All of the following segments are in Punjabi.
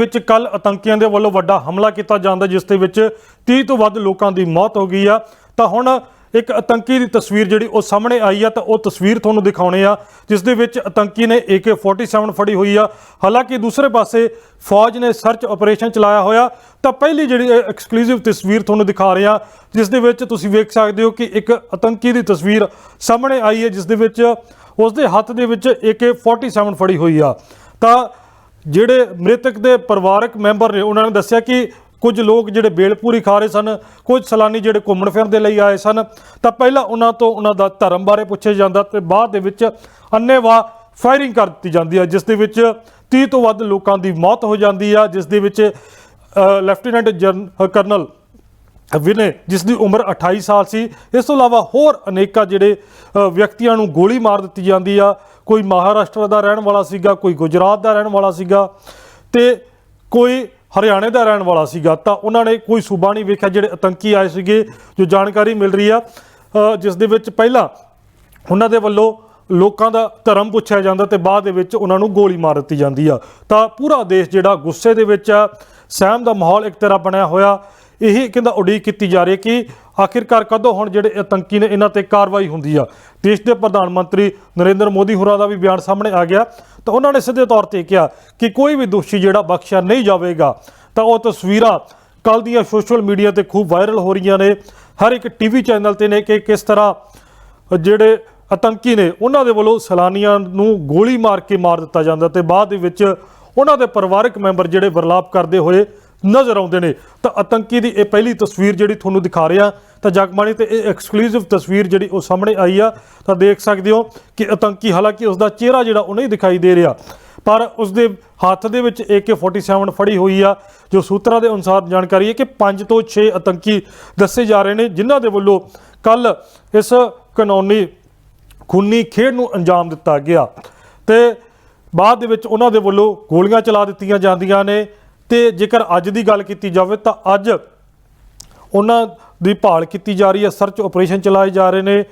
ਵਿੱਚ ਕੱਲ ਆਤੰਕੀਆਂ ਦੇ ਵੱਲੋਂ ਵੱਡਾ ਹਮਲਾ ਕੀਤਾ ਜਾਂਦਾ, ਜਿਸ ਦੇ ਵਿੱਚ 30 ਤੋਂ ਵੱਧ ਲੋਕਾਂ ਦੀ ਮੌਤ ਹੋ ਗਈ ਆ। ਤਾਂ ਹੁਣ ਇੱਕ ਆਤੰਕੀ ਦੀ ਤਸਵੀਰ ਜਿਹੜੀ ਉਹ ਸਾਹਮਣੇ ਆਈ ਆ, ਤਾਂ ਉਹ ਤਸਵੀਰ ਤੁਹਾਨੂੰ ਦਿਖਾਉਣੇ ਆ, ਜਿਸ ਦੇ ਵਿੱਚ ਆਤੰਕੀ ਨੇ AK47 ਫੜੀ ਹੋਈ ਆ। ਹਾਲਾਂਕਿ ਦੂਸਰੇ ਪਾਸੇ ਫੌਜ ਨੇ ਸਰਚ ਆਪਰੇਸ਼ਨ ਚਲਾਇਆ ਹੋਇਆ, ਤਾਂ ਪਹਿਲੀ ਜਿਹੜੀ ਐਕਸਕਲੂਸਿਵ ਤਸਵੀਰ ਤੁਹਾਨੂੰ ਦਿਖਾ ਰਿਹਾ ਜਿਸ ਦੇ ਵਿੱਚ ਤੁਸੀਂ ਵੇਖ ਸਕਦੇ ਹੋ ਕਿ ਇੱਕ ਆਤੰਕੀ ਦੀ ਤਸਵੀਰ ਸਾਹਮਣੇ ਆਈ ਹੈ, ਜਿਸ ਦੇ ਵਿੱਚ ਉਸ ਦੇ ਹੱਥ ਦੇ ਵਿੱਚ AK47 ਫੜੀ ਹੋਈ ਆ। ਤਾਂ ਜਿਹੜੇ ਮ੍ਰਿਤਕ ਦੇ ਪਰਿਵਾਰਕ ਮੈਂਬਰ ਨੇ, ਉਹਨਾਂ ਨੇ ਦੱਸਿਆ ਕਿ ਕੁਝ ਲੋਕ ਜਿਹੜੇ ਬੇਲਪੂਰੀ ਖਾ ਰਹੇ ਸਨ, ਕੁਝ ਸਲਾਨੀ ਜਿਹੜੇ ਘੁੰਮਣ ਫਿਰਨ ਦੇ ਲਈ ਆਏ ਸਨ। ਤਾਂ ਪਹਿਲਾਂ ਉਹਨਾਂ ਤੋਂ ਉਹਨਾਂ ਦਾ ਧਰਮ ਬਾਰੇ ਪੁੱਛਿਆ ਜਾਂਦਾ ਤੇ ਬਾਅਦ ਦੇ ਵਿੱਚ ਅੰਨੇਵਾਹ ਫਾਇਰਿੰਗ ਕਰ ਦਿੱਤੀ ਜਾਂਦੀ ਹੈ, ਜਿਸ ਦੇ ਵਿੱਚ 30 ਤੋਂ ਵੱਧ ਲੋਕਾਂ ਦੀ ਮੌਤ ਹੋ ਜਾਂਦੀ ਆ, ਜਿਸ ਦੇ ਵਿੱਚ ਲੈਫਟੀਨੈਂਟ ਜਰਨ ਕਰਨਲ ਵਿਨੇ ਜਿਸ ਦੀ ਉਮਰ 28 ਸਾਲ ਸੀ, ਇਸ ਤੋਂ ਇਲਾਵਾ ਹੋਰ ਅਨੇਕਾਂ ਜਿਹੜੇ ਵਿਅਕਤੀਆਂ ਨੂੰ ਗੋਲੀ ਮਾਰ ਦਿੱਤੀ ਜਾਂਦੀ ਆ। ਕੋਈ ਮਹਾਰਾਸ਼ਟਰ ਦਾ ਰਹਿਣ ਵਾਲਾ ਸੀਗਾ, ਕੋਈ ਗੁਜਰਾਤ ਦਾ ਰਹਿਣ ਵਾਲਾ ਸੀਗਾ ਤੇ ਕੋਈ ਹਰਿਆਣੇ ਦਾ ਰਹਿਣ ਵਾਲਾ ਸੀਗਾ। ਤਾਂ ਉਹਨਾਂ ਨੇ ਕੋਈ ਸੂਬਾ ਨਹੀਂ ਵੇਖਿਆ ਜਿਹੜੇ ਆਤੰਕੀ ਆਏ ਸੀਗੇ, ਜੋ ਜਾਣਕਾਰੀ ਮਿਲ ਰਹੀ ਆ। ਜਿਸ ਦੇ ਵਿੱਚ ਪਹਿਲਾਂ ਉਹਨਾਂ ਦੇ ਵੱਲੋਂ ਲੋਕਾਂ ਦਾ ਧਰਮ ਪੁੱਛਿਆ ਜਾਂਦਾ ਤੇ ਬਾਅਦ ਦੇ ਵਿੱਚ ਉਹਨਾਂ ਨੂੰ ਗੋਲੀ ਮਾਰ ਦਿੱਤੀ ਜਾਂਦੀ ਆ। ਤਾਂ ਪੂਰਾ ਦੇਸ਼ ਜਿਹੜਾ ਗੁੱਸੇ ਦੇ ਵਿੱਚ ਆ, ਸਹਿਮ ਦਾ ਮਾਹੌਲ ਇੱਕ ਤਰ੍ਹਾਂ ਬਣਿਆ ਹੋਇਆ। ਇਹ ਕਹਿੰਦਾ ਉਡੀਕ ਕੀਤੀ ਜਾ ਰਹੀ ਹੈ ਕਿ ਆਖਿਰਕਾਰ ਕਦੋਂ ਹੁਣ ਜਿਹੜੇ ਆਤੰਕੀ ਨੇ ਇਹਨਾਂ ਤੇ ਕਾਰਵਾਈ ਹੁੰਦੀ ਆ। ਦੇਸ਼ ਦੇ ਪ੍ਰਧਾਨ ਮੰਤਰੀ ਨਰਿੰਦਰ ਮੋਦੀ ਹੋਰਾਂ ਦਾ ਵੀ ਬਿਆਨ ਸਾਹਮਣੇ ਆ ਗਿਆ। ਤਾਂ ਉਹਨਾਂ ਨੇ ਸਿੱਧੇ ਤੌਰ ਤੇ ਕਿਹਾ ਕਿ ਕੋਈ ਵੀ ਦੋਸ਼ੀ ਜਿਹੜਾ ਬਖਸ਼ਿਆ ਨਹੀਂ ਜਾਵੇਗਾ, ਤਾਂ ਉਹ ਤਸਵੀਰਾਂ ਕੱਲ ਦੀਆਂ ਸੋਸ਼ਲ ਮੀਡੀਆ ਤੇ ਖੂਬ ਵਾਇਰਲ ਹੋ ਰਹੀਆਂ ਨੇ। ਹਰ ਇੱਕ ਟੀਵੀ ਚੈਨਲ ਤੇ ਨੇ ਕਿ ਕਿਸ ਤਰ੍ਹਾਂ ਜਿਹੜੇ ਆਤੰਕੀ ਨੇ, ਉਹਨਾਂ ਦੇ ਵੱਲੋਂ ਸੈਲਾਨੀਆਂ ਨੂੰ ਗੋਲੀ ਮਾਰ ਕੇ ਮਾਰ ਦਿੱਤਾ ਜਾਂਦਾ ਤੇ ਬਾਅਦ ਦੇ ਵਿੱਚ ਉਹਨਾਂ ਦੇ ਪਰਿਵਾਰਕ ਮੈਂਬਰ ਜਿਹੜੇ ਵਰਲਾਪ ਕਰਦੇ ਹੋਏ ਨਜ਼ਰ ਆਉਂਦੇ ਨੇ। ਤਾਂ ਆਤੰਕੀ ਦੀ ਇਹ ਪਹਿਲੀ ਤਸਵੀਰ ਜਿਹੜੀ ਤੁਹਾਨੂੰ ਦਿਖਾ ਰਿਹਾ, ਤਾਂ ਜਗਮਾਣੀ ਤੇ ਇਹ ਐਕਸਕਲੂਸਿਵ ਤਸਵੀਰ ਜਿਹੜੀ ਉਹ ਸਾਹਮਣੇ ਆਈ ਆ। ਤਾਂ ਦੇਖ ਸਕਦੇ ਹੋ ਕਿ ਆਤੰਕੀ ਹਾਲਾਂਕਿ ਉਸ ਦਾ ਚਿਹਰਾ ਜਿਹੜਾ ਉਹ ਨਹੀਂ ਦਿਖਾਈ ਦੇ ਰਿਹਾ। ਪਰ ਉਸ ਦੇ ਹੱਥ ਦੇ ਵਿੱਚ AK47 ਫੜੀ ਹੋਈ ਆ, ਜੋ ਸੂਤਰਾਂ ਦੇ ਅਨੁਸਾਰ ਜਾਣਕਾਰੀ ਹੈ ਕਿ 5 ਤੋਂ 6 ਆਤੰਕੀ ਦੱਸੇ ਜਾ ਰਹੇ ਨੇ, ਜਿਨ੍ਹਾਂ ਦੇ ਵੱਲੋਂ ਕੱਲ ਇਸ ਕਾਨੂੰਨੀ ਖੂਨੀ ਖੇਡ ਨੂੰ ਅੰਜਾਮ ਦਿੱਤਾ ਗਿਆ। ਤੇ ਬਾਅਦ ਦੇ ਵਿੱਚ ਉਹਨਾਂ ਦੇ ਵੱਲੋਂ ਗੋਲੀਆਂ ਚਲਾ ਦਿੱਤੀਆਂ ਜਾਂਦੀਆਂ ਨੇ। ਤੇ ਜੇਕਰ ਅੱਜ ਦੀ ਗੱਲ ਕੀਤੀ ਜਾਵੇ ਤਾਂ ਅੱਜ ਉਹਨਾਂ ਦੀ ਭਾਲ ਕੀਤੀ ਜਾ ਰਹੀ ਹੈ ਸਰਚ ਆਪਰੇਸ਼ਨ ਚਲਾਏ ਜਾ ਰਹੇ ਨੇ।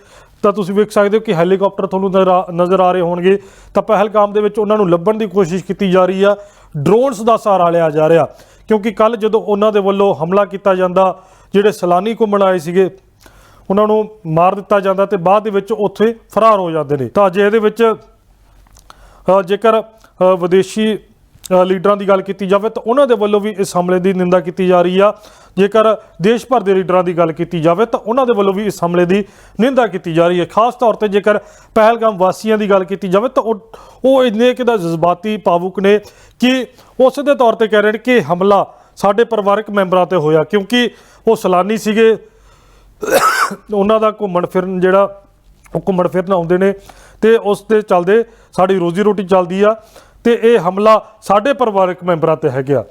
ਤਾਂ ਤੁਸੀਂ ਵੇਖ ਸਕਦੇ ਹੋ ਕਿ ਹੈਲੀਕਾਪਟਰ ਤੁਹਾਨੂੰ ਨਜ਼ਰ ਆ- ਨਜ਼ਰ ਆ ਰਹੇ ਹੋਣਗੇ। ਤਾਂ ਪਹਿਲਗਾਮ ਦੇ ਵਿੱਚ ਉਹਨਾਂ ਨੂੰ ਲੱਭਣ ਦੀ ਕੋਸ਼ਿਸ਼ ਕੀਤੀ ਜਾ ਰਹੀ ਆ। ਡਰੋਨਸ ਦਾ ਸਹਾਰਾ ਲਿਆ ਜਾ ਰਿਹਾ, ਕਿਉਂਕਿ ਕੱਲ ਜਦੋਂ ਉਹਨਾਂ ਦੇ ਵੱਲੋਂ ਹਮਲਾ ਕੀਤਾ ਜਾਂਦਾ, ਜਿਹੜੇ ਸੈਲਾਨੀ ਘੁੰਮਣ ਆਏ ਸੀਗੇ, ਉਹਨਾਂ ਨੂੰ ਮਾਰ ਦਿੱਤਾ ਜਾਂਦਾ ਤੇ ਬਾਅਦ ਦੇ ਵਿੱਚ ਉੱਥੇ ਫਰਾਰ ਹੋ ਜਾਂਦੇ ਨੇ। ਤਾਂ ਜੇ ਇਹਦੇ ਵਿੱਚ ਜੇਕਰ ਵਿਦੇਸ਼ੀ ਲੀਡਰਾਂ ਦੀ ਗੱਲ ਕੀਤੀ ਜਾਵੇ ਤਾਂ ਉਹਨਾਂ ਦੇ ਵੱਲੋਂ ਵੀ ਇਸ ਹਮਲੇ ਦੀ ਨਿੰਦਾ ਕੀਤੀ ਜਾ ਰਹੀ ਆ। ਜੇਕਰ ਦੇਸ਼ ਭਰ ਦੇ ਲੀਡਰਾਂ ਦੀ ਗੱਲ ਕੀਤੀ ਜਾਵੇ ਤਾਂ ਉਹਨਾਂ ਦੇ ਵੱਲੋਂ ਵੀ ਇਸ ਹਮਲੇ ਦੀ ਨਿੰਦਾ ਕੀਤੀ ਜਾ ਰਹੀ ਹੈ। ਖਾਸ ਤੌਰ ਤੇ ਜੇਕਰ ਪਹਿਲਗਾਮ ਵਾਸੀਆਂ ਦੀ ਗੱਲ ਕੀਤੀ ਜਾਵੇ ਤਾਂ ਉਹ ਉਹ ਇੰਨੇ ਕਿਦਾ ਜਜ਼ਬਾਤੀ ਭਾਵੁਕ ਨੇ ਕਿ ਉਸ ਦੇ ਤੌਰ ਤੇ ਕਹਿ ਰਹੇ ਨੇ ਕਿ ਹਮਲਾ ਸਾਡੇ ਪਰਿਵਾਰਕ ਮੈਂਬਰਾਂ ਤੇ ਹੋਇਆ ਕਿਉਂਕਿ ਉਹ ਸਲਾਨੀ ਸੀਗੇ। ਉਹਨਾਂ ਦਾ ਘੁੰਮਣ ਫਿਰਨ ਜਿਹੜਾ, ਉਹ ਘੁੰਮਣ ਫਿਰਨ ਆਉਂਦੇ ਨੇ ਤੇ ਉਸ ਦੇ ਚੱਲਦੇ ਸਾਡੀ ਰੋਜ਼ੀ ਰੋਟੀ ਚੱਲਦੀ ਆ। ਤੇ ਇਹ ਹਮਲਾ ਸਾਡੇ ਪਰਿਵਾਰਕ ਮੈਂਬਰਾਂ ਤੇ ਹੈਗਾ।